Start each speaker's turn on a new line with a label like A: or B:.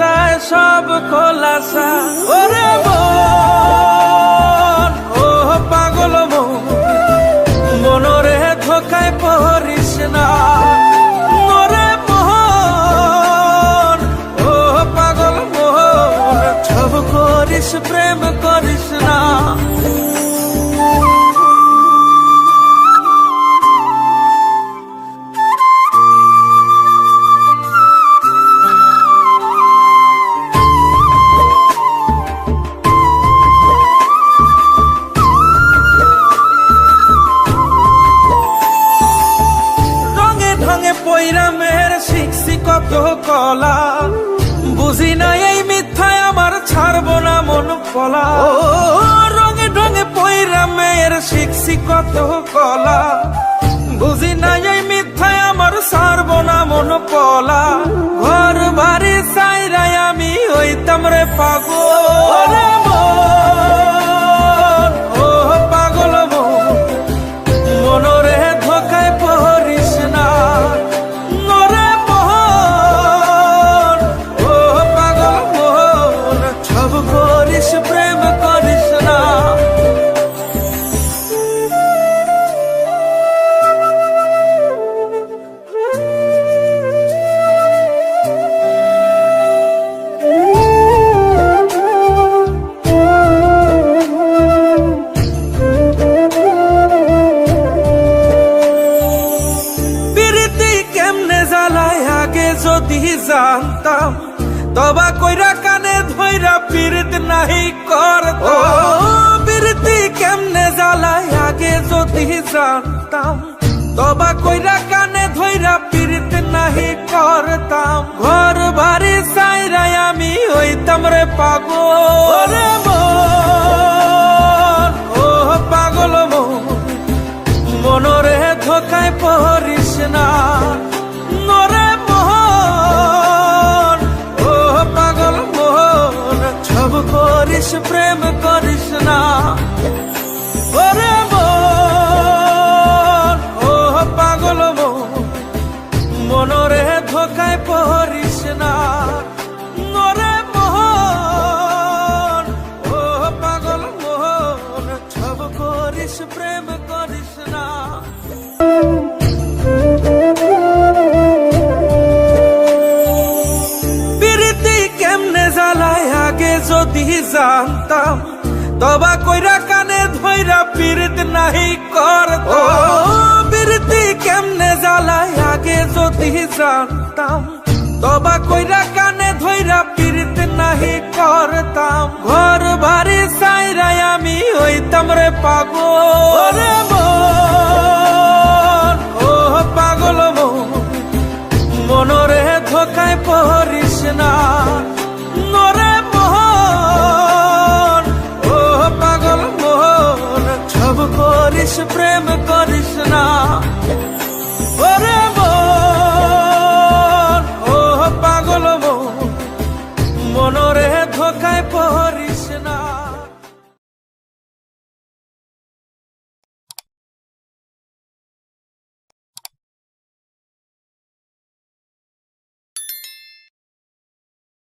A: যায় সব খোলাসা। ওরে মন, ও পাগল মন, মনরে ধোকায় পড়িস না। মরে মোহন ও পাগল মোহন সব করিস, প্রেম করিস না। কত কলা বুঝি না এই মিথ্যায় আমার ছাড়ব না মন পলা। ও রঙে ঢঙে পৈরা মেয়ের শিখছি কত কলা। বুঝি না এই মিথ্যায় আমার ছাড়ব না মন পলা। ঘর বাড়ি সাইরাই আমি ওই তামরে পাগল। যদি জানতাম তবা কইরা কানে ধইরা পীড়িত নাহি করতো প্রীতি কেমনে জ্বালায় আগে যদি জানতাম তবা কইরা কানে ধইরা পীড়িত নাহি করতাম। ঘর বাড়ি সাইরাই আমি হইতাম রে পাগল। ও পাগল মন মনরে ধোকায় পড়িস না। জানতাম তবা কইরা কানে ধইরা পীড়িত নাহি করতো। প্রীতি কেমনে জ্বালায় আগে যদি জানতাম তবা কইরা কানে ধইরা পীড়িত নাহি করতাম। ঘর বাড়ি সাইরাই আমি হইতাম রে পাগল। ও